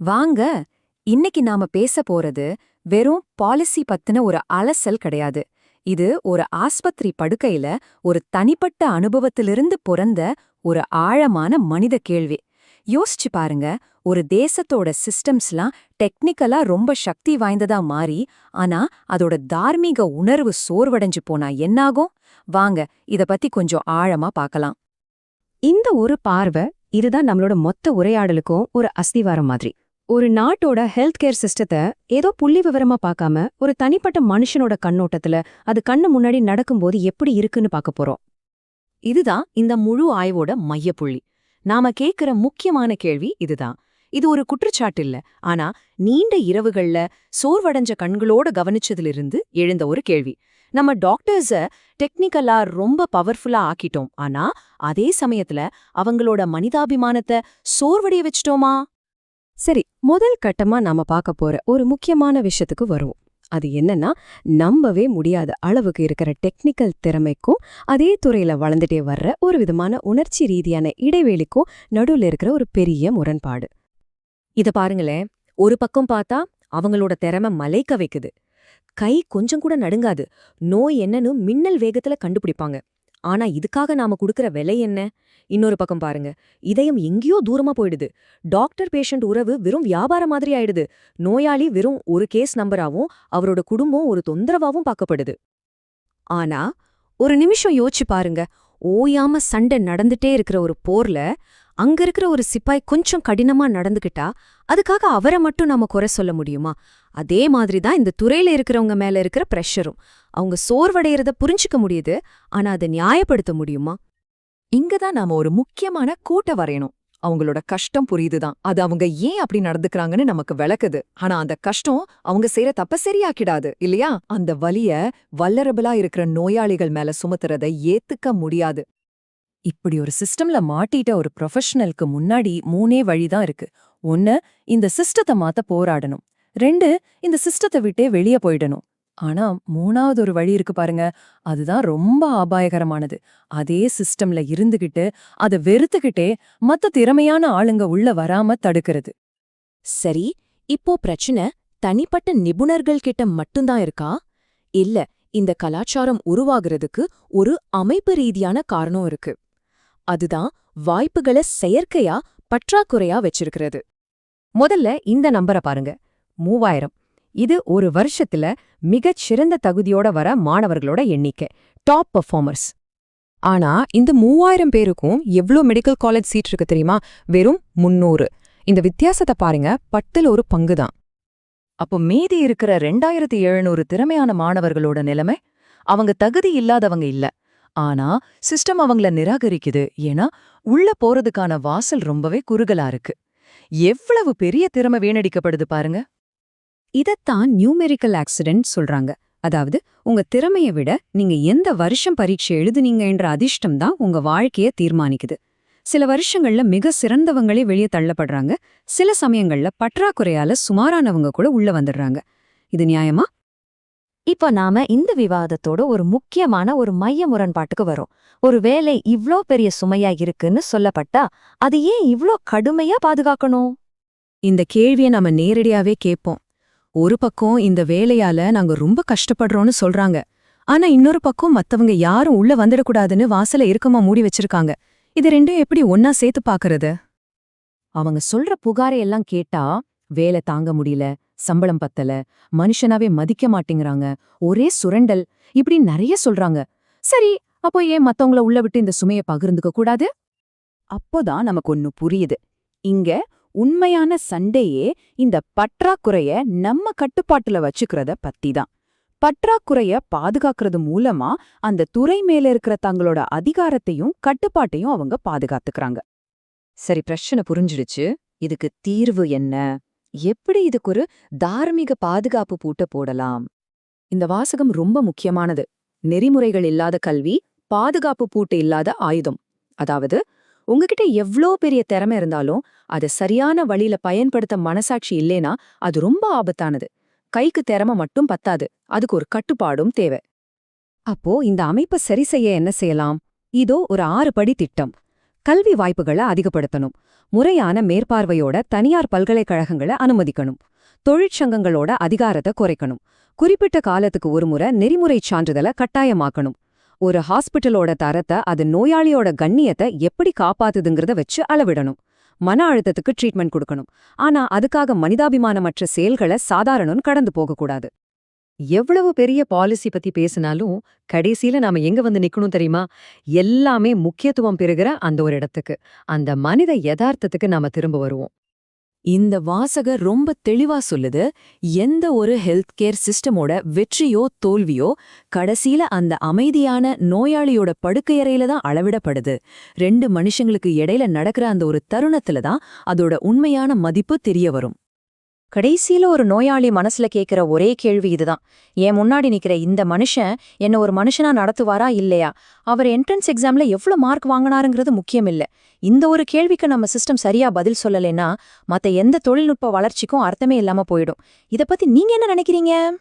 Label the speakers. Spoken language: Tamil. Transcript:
Speaker 1: வாங்க இன்னைக்கு நாம பேச போறது வெறும் பாலிசி பத்தின ஒரு அலசல் கிடையாது. இது ஒரு ஆஸ்பத்திரி படுக்கையில ஒரு தனிப்பட்ட அனுபவத்திலிருந்து பிறந்த ஒரு ஆழமான மனித கேள்வி. யோசிச்சு பாருங்க ஒரு தேசத்தோட சிஸ்டம்ஸ்லாம் டெக்னிக்கலா ரொம்ப சக்தி வாய்ந்ததா மாறி ஆனா அதோட தார்மீக உணர்வு சோர்வடைஞ்சு போனா என்னாகும்? வாங்க இத பத்தி கொஞ்சம் ஆழமா பார்க்கலாம்
Speaker 2: இந்த ஒரு பார்வை இதுதான் நம்மளோட மொத்த உரையாடலுக்கும் ஒரு அஸ்திவாரம் மாதிரி. ஒரு நாட்டோட ஹெல்த் கேர் சிஸ்டத்தை ஏதோ புள்ளி விவரமா பார்க்காம ஒரு தனிப்பட்ட மனுஷனோட கண்ணோட்டத்துல அது கண்ணு முன்னாடி நடக்கும்போது எப்படி இருக்குன்னு பார்க்க போறோம்.
Speaker 1: இதுதான் இந்த முழு ஆய்வோட மையப்புள்ளி. நாம கேக்குற முக்கியமான கேள்வி இதுதான். இது ஒரு குற்றச்சாட்டு இல்ல. ஆனா நீண்ட இரவுகள்ல சோர்வடைஞ்ச கண்களோட கவனிச்சதிலிருந்து எழுந்த ஒரு கேள்வி. நம்ம டாக்டர்ஸ டெக்னிக்கலா ரொம்ப பவர்ஃபுல்லா ஆக்கிட்டோம். ஆனா அதே சமயத்துல அவங்களோட மனிதாபிமானத்தை சோர்வடைய வச்சிட்டோமா?
Speaker 2: சரி முதல் கட்டமா நாம பார்க்க போற ஒரு முக்கியமான விஷயத்துக்கு வருவோம். அது என்னன்னா நம்பவே முடியாத அளவுக்கு இருக்கிற டெக்னிக்கல் திறமைக்கும் அதே துறையில வளர்ந்துட்டே வர்ற ஒரு விதமான உணர்ச்சி ரீதியான இடைவெளிக்கும் நடுவுல இருக்கிற ஒரு பெரிய முரண்பாடு.
Speaker 1: இத பாருங்களேன். ஒரு பக்கம் பார்த்தா அவங்களோட திறமை மலைக்க வைக்குது. கை கொஞ்சம் கூட நடுங்காது. நோய் என்னன்னு மின்னல் வேகத்துல கண்டுபிடிப்பாங்க. ஆனா இதுக்காக நாம குடுக்கற விலை என்ன? இன்னொரு பக்கம் பாருங்க. இதயம் எங்கேயோ தூரமா போயிடுது. டாக்டர் பேஷண்ட் உறவு வெறும் வியாபாரம் மாதிரி ஆயிடுது. நோயாளி வெறும் ஒரு கேஸ் நம்பராவும் அவரோட குடும்பம் ஒரு தொந்தரவாவும் பார்க்கப்படுது. ஆனா ஒரு நிமிஷம் யோசிச்சு பாருங்க. ஓயாம சண்டை நடந்துட்டே இருக்கிற ஒரு போர்ல அங்க இருக்கிற ஒரு சிப்பாய் கொஞ்சம் கடினமா நடந்துகிட்டா அதுக்காக அவரை மட்டும் நாம குறை சொல்ல முடியுமா? அதே மாதிரி தான் இந்த துறையில இருக்கிறவங்க மேல இருக்கிற பிரஷரும் அவங்க சோர்வடையறத புரிஞ்சுக்க முடியுது ஆனா அதை நியாயப்படுத்த முடியுமா? இங்கதான் நாம ஒரு முக்கியமான கூட்ட வரையணும். அவங்களோட கஷ்டம் புரியுதுதான். அது அவங்க ஏன் அப்படி நடந்துக்கறாங்கன்னு நமக்கு விளக்குது. ஆனா அந்த கஷ்டம் அவங்க செய்யற தப்ப சரியாக்கிடாது இல்லையா? அந்த வலிய வல்லரபிளா இருக்கிற நோயாளிகள் மேல சுமத்துறத ஏத்துக்க முடியாது. இப்படி ஒரு சிஸ்டம்ல மாட்டிட்ட ஒரு ப்ரொஃபஷனலுக்கு முன்னாடி மூணே வழிதான் இருக்கு. ஒன்னு இந்த சிஸ்டத்தை மாத்த போராடணும். ரெண்டு இந்த சிஸ்டத்தை விட்டே வெளியே போயிடணும். ஆனா மூணாவது ஒரு வழி இருக்கு பாருங்க. அதுதான் ரொம்ப அபாயகரமானது. அதே சிஸ்டம்ல இருந்துகிட்டு அதை வெறுத்துக்கிட்டே மத்த திறமையான ஆளுங்க உள்ள வராம தடுக்கிறது. சரி இப்போ பிரச்சனை தனிப்பட்ட நிபுணர்கள் கிட்ட மட்டும்தான் இருக்கா? இல்ல இந்த கலாச்சாரம் உருவாகிறதுக்கு ஒரு அமைப்பு ரீதியான காரணம் இருக்கு. அதுதான் வாய்ப்புகளை செயற்கையா பற்றாக்குறையா வச்சிருக்கிறது. முதல்ல இந்த நம்பரை பாருங்க. மூவாயிரம். இது ஒரு வருஷத்துல மிகச் சிறந்த தகுதியோட வர மாணவர்களோட எண்ணிக்கை. டாப் பெர்ஃபார்மர்ஸ் ஆனா இந்த மூவாயிரம் பேருக்கும் எவ்ளோ மெடிக்கல் காலேஜ் சீட் இருக்கு தெரியுமா? வெறும் முன்னூறு. இந்த வித்தியாசத்தை பாருங்க. பத்தில் ஒரு பங்கு தான் அப்போ மீதி இருக்கிற ரெண்டாயிரத்தி எழுநூறு திறமையான மாணவர்களோட நிலைமை? அவங்க தகுதி இல்லாதவங்க இல்ல. ஆனா சிஸ்டம் அவங்கள நிராகரிக்குது. ஏன்னா உள்ள போறதுக்கான வாசல் ரொம்பவே குறுகலா இருக்கு. எவ்வளவு பெரிய திறமை வீணடிக்கப்படுது பாருங்க. இதத்தான் நியூமெரிக்கல் ஆக்சிடென்ட் சொல்றாங்க. அதாவது உங்க திறமைய விட நீங்க எந்த வருஷம் பரீட்சை எழுதுனீங்கன்ற அதிர்ஷ்டம் தான் உங்க வாழ்க்கைய தீர்மானிக்குது. சில வருஷங்கள்ல மிக சிறந்தவங்களே வெளியே தள்ளப்படுறாங்க. சில சமயங்கள்ல பற்றாக்குறையால சுமாரானவங்க கூட உள்ள வந்துடுறாங்க. இது நியாயமா?
Speaker 3: இப்ப நாம இந்த விவாதத்தோட ஒரு முக்கியமான ஒரு மைய முரண்பாட்டுக்கு வரோம். ஒரு வேலை இவ்ளோ பெரிய சுமையா இருக்குன்னு சொல்லப்பட்டா அது ஏன் இவ்ளோ கடுமையா பாதுகாக்கணும்?
Speaker 1: இந்த கேள்வியை நாம நேரடியாவே கேட்போம். ஒரு பக்கம் இந்த வேலையால நாங்க ரொம்ப கஷ்டப்படுறோம்னு சொல்றாங்க. ஆனா இன்னொரு பக்கம் மத்தவங்க யாரும் உள்ள வந்துடக்கூடாதுன்னு வாசல இறுக்கமா மூடி வச்சிருக்காங்க. இது ரெண்டும் எப்படி ஒன்னா சேர்த்து பாக்குறது? அவங்க சொல்ற புகாரை எல்லாம் கேட்டா வேலை தாங்க முடியல. சம்பளம் பத்தல மனுஷனாவே மதிக்க மாட்டேங்கிறாங்க ஒரே சுரண்டல் இப்படி நிறைய சொல்றாங்க. சரி அப்போ ஏன் மத்தவங்கள உள்ள விட்டு இந்த சுமைய பகிர்ந்துக்க கூடாது? அப்போதான் நமக்கு ஒன்னு புரியுது. இங்க உண்மையான சண்டையே இந்த பற்றாக்குறைய நம்ம கட்டுப்பாட்டுல வச்சுக்கிறத பத்தி தான் பற்றாக்குறைய பாதுகாக்கிறது மூலமா அந்த துறை மேல இருக்கிற தங்களோட அதிகாரத்தையும் கட்டுப்பாட்டையும் அவங்க பாதுகாத்துக்கறாங்க. சரி பிரச்சனை புரிஞ்சிடுச்சு. இதுக்கு தீர்வு என்ன? எப்படி இதுக்கு ஒரு தார்மீக பாதுகாப்பு பூட்ட போடலாம்? இந்த வாசகம் ரொம்ப முக்கியமானது. நெறிமுறைகள் இல்லாத கல்வி பாதுகாப்பு பூட்டு இல்லாத ஆயுதம். அதாவது உங்ககிட்ட எவ்ளோ பெரிய திறமை இருந்தாலும் அதை சரியான வழியில பயன்படுத்த மனசாட்சி இல்லைனா அது ரொம்ப ஆபத்தானது. கைக்கு திறமை மட்டும் பத்தாது. அதுக்கு ஒரு கட்டுப்பாடும் தேவை.
Speaker 2: அப்போ இந்த அமைப்பை சரி செய்ய என்ன செய்யலாம்? இதோ ஒரு ஆறு படி திட்டம். கல்வி வாய்ப்புகளை அதிகப்படுத்தணும். முறையான மேற்பார்வையோட தனியார் பல்கலைக்கழகங்களை அனுமதிக்கணும். தொழிற்சங்கங்களோட அதிகாரத்தை குறைக்கணும். குறிப்பிட்ட காலத்துக்கு ஒருமுறை நெறிமுறை சான்றிதழை கட்டாயமாக்கணும். ஒரு ஹாஸ்பிட்டலோட தரத்தை அது நோயாளியோட கண்ணியத்தை எப்படி காப்பாத்துதுங்கிறத வச்சு அளவிடணும். மன அழுத்தத்துக்கு ட்ரீட்மெண்ட் கொடுக்கணும். ஆனா அதுக்காக மனிதாபிமானமற்ற செயல்களை சாதாரணம் கடந்து போகக்கூடாது.
Speaker 1: எவ்வளவு பெரிய பாலிசி பத்தி பேசினாலும் கடைசியில நாம எங்க வந்து நிக்கணும் தெரியுமா? எல்லாமே முக்கியத்துவம் பெறுகிற அந்த ஒரு இடத்துக்கு. அந்த மனித யதார்த்தத்துக்கு நாம திரும்ப வருவோம். இந்த வாசகர் ரொம்ப தெளிவா சொல்லுது எந்த ஒரு ஹெல்த் கேர் சிஸ்டமோட வெற்றியோ தோல்வியோ கடைசியில அந்த அமைதியான நோயாளியோட படுக்கையறையில தான் அளவிடப்படுது. ரெண்டு மனுஷங்களுக்கு இடையில நடக்கிற அந்த ஒரு தருணத்துல தான் அதோட உண்மையான மதிப்பு தெரிய வரும்.
Speaker 3: கடைசியில ஒரு நோயாளி மனசுல கேக்குற ஒரே கேள்வி இதுதான். என் முன்னாடி நிக்கிற இந்த மனுஷன் என்ன ஒரு மனுஷனா நடத்துவாரா இல்லையா? அவர் என்ட்ரன்ஸ் எக்ஸாம்ல எவ்வளவு மார்க் வாங்கினாருங்கிறது முக்கியம் இல்ல இந்த ஒரு கேள்விக்கு நம்ம சிஸ்டம் சரியா பதில் சொல்லலைன்னா மத்த எந்த தொழில்நுட்ப வளர்ச்சிக்கும் அர்த்தமே இல்லாம போயிடும். இத பத்தி நீங்க என்ன நினைக்கிறீங்க?